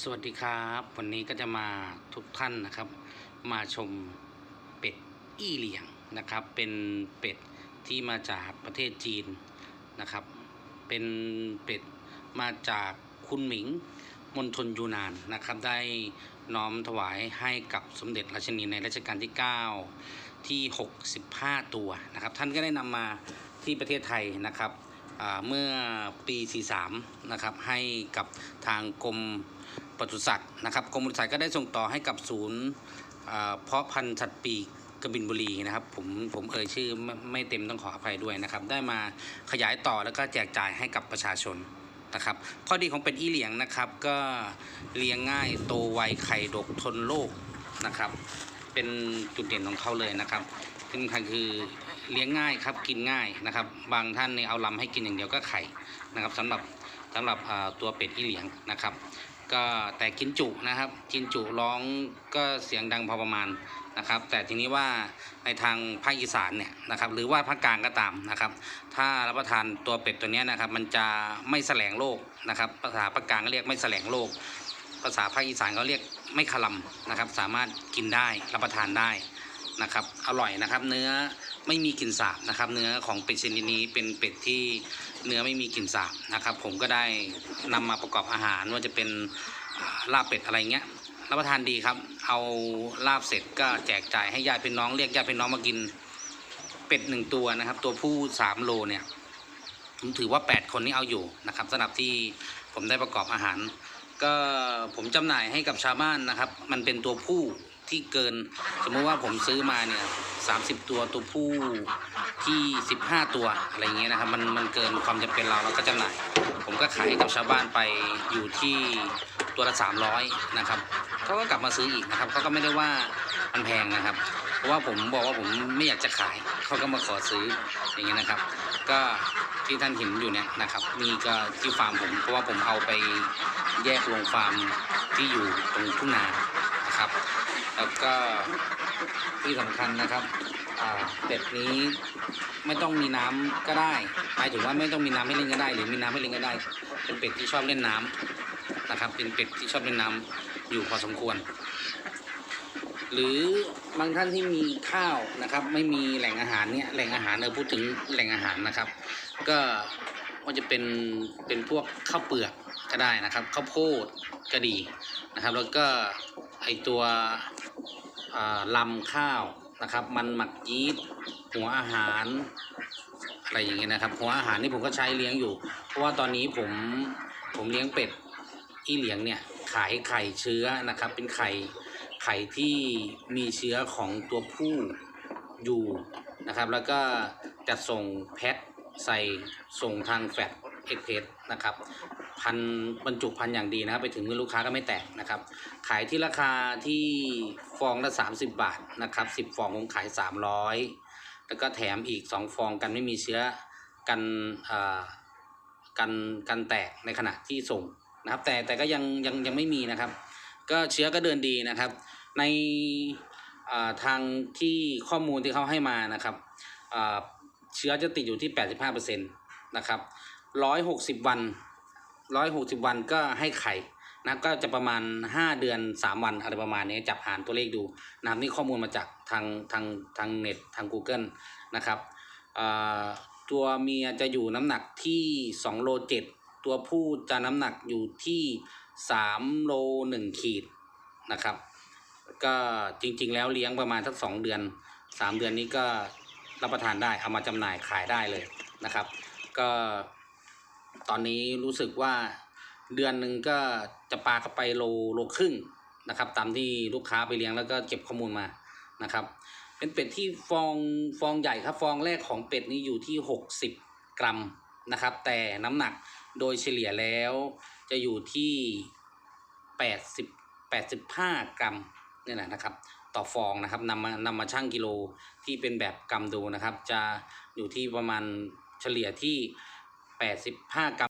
สวัสดีครับ วันนี้ก็จะมาทุกท่านนะครับ มาชมเป็ดอี้เหลียงนะครับ เป็นเป็ดที่มาจากประเทศจีนนะครับ เป็นเป็ดมาจากคุณหมิงมณฑลยูนานนะครับ ได้น้อมถวายให้กับสมเด็จราชินีในรัชกาลที่ 9 ที่ 65 ตัวนะครับ ท่านก็ได้นำมาที่ประเทศไทยนะครับ เมื่อปี 43 นะครับ ให้กับทางกรมปศุสัตว์นะครับ กรมปศุสัตว์ก็ได้ส่งต่อให้กับศูนย์เพาะพันธุ์สัตว์ปีกกบินบุรีนะครับผมผมเอ่ยชื่อไม่ไม่เต็มต้องขออภัยด้วยนะครับ ได้มาขยายต่อแล้วก็แจกจ่ายให้กับประชาชนนะครับ ข้อดีของเป็ดอี้เหลียงนะครับก็เลี้ยงง่ายโตไวไข่ดกทนโรคนะครับ เป็นจุดเด่นของเขาเลยนะครับที่สำคัญคือ เลี้ยงง่ายครับกินง่ายนะครับ บางท่านเนี่ยเอาลำให้กินอย่างเดียวก็ไข่นะครับสำหรับสำหรับตัวเป็ดอีเหลียงนะครับ ก็แต่กินจุนะครับ กินจุร้องก็เสียงดังพอประมาณนะครับ แต่ทีนี้ว่าในทางภาคอีสานเนี่ยนะครับ หรือว่าภาคกลางก็ตามนะครับ ถ้ารับประทานตัวเป็ดตัวนี้นะครับ มันจะไม่แสลงโรคนะครับ ภาษาภาคกลางก็เรียกไม่แสลงโรคภาษาภาคอีสานเขาเรียกไม่คลำนะครับ สามารถกินได้รับประทานได้นะครับ อร่อยนะครับ เนื้อ ไม่มีกลิ่นสาบนะครับ เนื้อของเป็ดชนิดนี้เป็นเป็ดที่เนื้อไม่มีกลิ่นสาบนะครับ ผมก็ได้นำมาประกอบอาหารว่าจะเป็นลาบเป็ดอะไรเงี้ยรับประทานดีครับ เอาลาบเสร็จก็แจกจ่ายให้ญาติพี่น้องเรียกญาติพี่น้องมากินเป็ดหนึ่งตัวนะครับ ตัวผู้สามโลเนี่ยผมถือว่า 8 คนนี้เอาอยู่นะครับสำหรับที่ผมได้ประกอบอาหาร ก็ผมจำหน่ายให้กับชาวบ้านนะครับ มันเป็นตัวผู้ ที่เกิน สมมุติว่าผมซื้อมาเนี่ยสาตัวตัวผู้ที่15ตัวอะไรเงี้ยนะครับมันมันเกินความจำเป็นเราเราก็จำหน่าย ผมก็ขายให้กับชาวบ้านไปอยู่ที่ตัวละ300นะครับเขาก็กลับมาซื้ออีกนะครับเขาก็ไม่ได้ว่ามันแพงนะครับ เพราะว่าผมบอกว่าผมไม่อยากจะขายเขาก็มาขอซื้ออย่างเงี้ยนะครับ ก็ที่ท่านเห็นอยู่เนี่ยนะครับนี่ก็ที่ฟาร์มผมเพราะว่าผมเอาไปแยกลงฟาร์มที่อยู่ตรงทุ่งนา แล้วก็ที่สำคัญนะครับเป็ดนี้ไม่ต้องมีน้ำก็ได้หมายถึงว่าไม่ต้องมีน้ำให้เล่นก็ได้ หรือมีน้ำให้เล่นก็ได้ เป็นเป็ดที่ชอบเล่นน้ำนะครับ เป็นเป็ดที่ชอบเล่นน้ำอยู่พอสมควร หรือบางท่านที่มีข้าวนะครับ ไม่มีแหล่งอาหารเนี่ยแหล่งอาหารเราพูดถึงแหล่งอาหารนะครับ ก็ว่าจะเป็นเป็นพวกข้าวเปลือกก็ได้นะครับข้าวโพดก็ดีนะครับ แล้วก็ไอตัว ลำข้าวนะครับ มันหมักยีสต์หัวอาหารอะไรอย่างเงี้ยนะครับ หัวอาหารนี่ผมก็ใช้เลี้ยงอยู่ เพราะว่าตอนนี้ผมผมเลี้ยงเป็ดอีเหลียงเนี่ยขายไข่เชื้อนะครับ เป็นไข่ไข่ที่มีเชื้อของตัวผู้อยู่นะครับ แล้วก็จะส่งแพ็คใส่ส่งทางแฟดเอ็กเพสนะครับ พันบรรจุพันอย่างดีนะครับ ไปถึงมือลูกค้าก็ไม่แตกนะครับ ขายที่ราคาที่ฟองละ 30 บาทนะครับ10ฟองผมขาย 300 แล้วก็แถมอีก 2 ฟองกันไม่มีเชื้อกันอ่อกันกันแตกในขณะที่ส่งนะครับ แต่แต่ก็ยังยังยังไม่มีนะครับ ก็เชื้อก็เดินดีนะครับ ในอ่าทางที่ข้อมูลที่เขาให้มานะครับอ่าเชื้อจะติดอยู่ที่ 85%นะครับ 160 วัน 160วันก็ให้ไข่นะก็จะประมาณ 5 เดือน 3 วันอะไรประมาณนี้จับหารตัวเลขดูนะครับนี่ข้อมูลมาจากทางทางทางเน็ตทาง Google นะครับตัวเมียจะอยู่น้ำหนักที่2โล7ตัวผู้จะน้ำหนักอยู่ที่3โล1ขีดนะครับก็จริงๆ แล้วเลี้ยงประมาณสักสองเดือนสามเดือนนี้ก็รับประทานได้เอามาจำหน่ายขายได้เลยนะครับ ก็ ตอนนี้รู้สึกว่าเดือนหนึ่งก็จะปลากระไปโลโลครึ่งนะครับ ตามที่ลูกค้าไปเลี้ยงแล้วก็เก็บข้อมูลมานะครับ เป็นเป็ดที่ฟองฟองใหญ่ครับ ฟองแรกของเป็ดนี้อยู่ที่ 60 กรัมนะครับ แต่น้ำหนักโดยเฉลี่ยแล้วจะอยู่ที่ 80 85 กรัมนี่แหละนะครับ ต่อฟองนะครับนำมานำมาชั่งกิโลที่เป็นแบบกรัมดูนะครับ จะอยู่ที่ประมาณเฉลี่ยที่ 85 กรัม